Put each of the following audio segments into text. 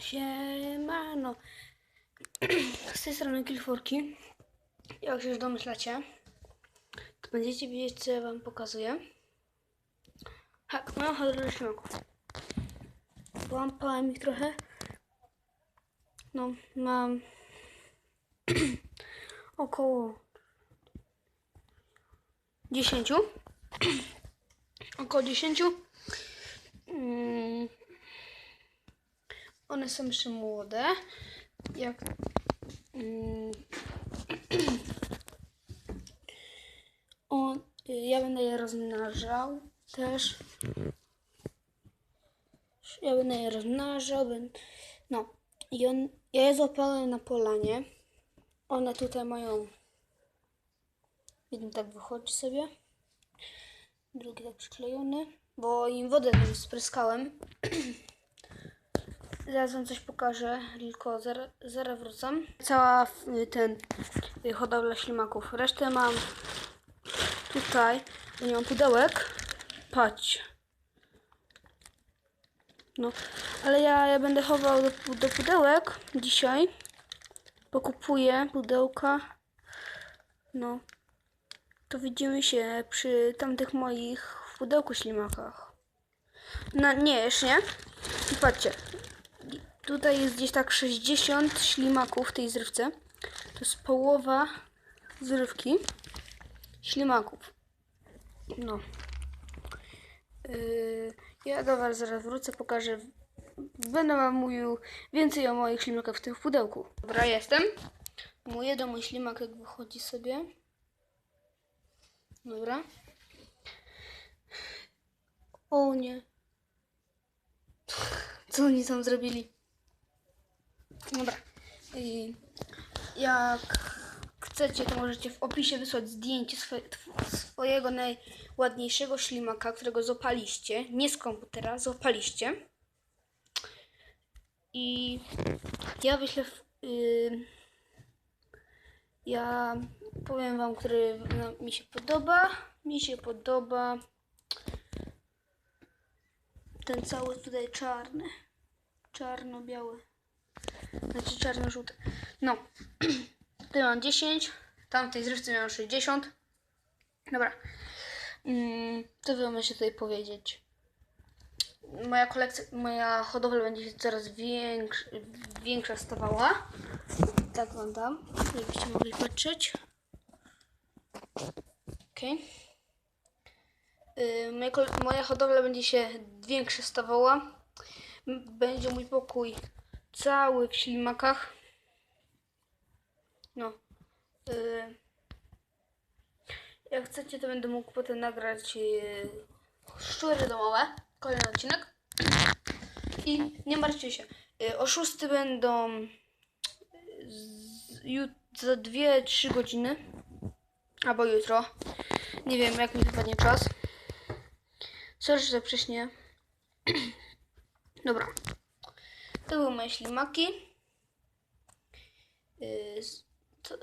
Siemano. Z tej strony Kilforki. Jak się już domyślacie, to będziecie wiedzieć, co ja wam pokazuję. Tak, mam hodowlę ślimaków. Połapałem ich trochę. No, mam około 10. około 10. Mm. One są jeszcze młode. Jak. Mm, on, ja będę je rozmnażał też. Ja będę je rozmnażał. No. I on, ja je złapałem na polanie. One tutaj mają. Jeden tak wychodzi sobie. Drugi tak przyklejony. Bo im wodę spryskałem. Zaraz wam coś pokażę, tylko zaraz, zaraz wrócam. Cała y, ten y, hodowla ślimaków. Resztę mam tutaj. Nie mam pudełek. Patrz. No, ale ja, ja będę chował do, do pudełek dzisiaj. Pokupuję pudełka. No. To widzimy się przy tamtych moich pudełku ślimakach. No nie, jeszcze nie. Patrzcie. Tutaj jest gdzieś tak 60 ślimaków w tej zrywce. To jest połowa zrywki ślimaków. No. Yy, ja do Was zaraz wrócę, pokażę. Będę Wam mówił więcej o moich ślimakach w tym pudełku. Dobra, jestem. Mój jeden mój ślimak jak wychodzi sobie. Dobra. O nie. Co oni tam zrobili? Dobra. I jak chcecie, to możecie w opisie wysłać zdjęcie swojego najładniejszego ślimaka, którego złapaliście. Nie z komputera, złapaliście. I ja wyślę. W, y, ja powiem wam, który mi się podoba. Mi się podoba ten cały tutaj czarny. Czarno-biały. Znaczy czarno-żółty. No. Tutaj mam 10. Tam w tej zrywce miałem 60. Dobra. Mm, co wy możecie tutaj powiedzieć? Moja kolekcja, moja hodowla będzie się coraz większa, większa stawała. Tak wam dam, żebyście mogli patrzeć. Okej. Y, moja, hodowla będzie się większa stawała. Będzie mój pokój cały w ślimakach. No. Y, jak chcecie, to będę mógł potem nagrać y, szczury domowe. Kolejny odcinek. I nie martwcie się. Y, oszusty będą z, jut, za 2-3 godziny. Albo jutro. Nie wiem, jak mi wypadnie czas. Sorry, że wcześniej. Dobra. To były moje ślimaki. Y,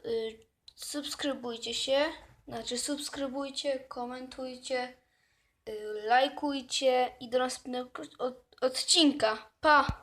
y, subskrybujcie się. Znaczy subskrybujcie, komentujcie, y, lajkujcie i do następnego od- odcinka. Pa!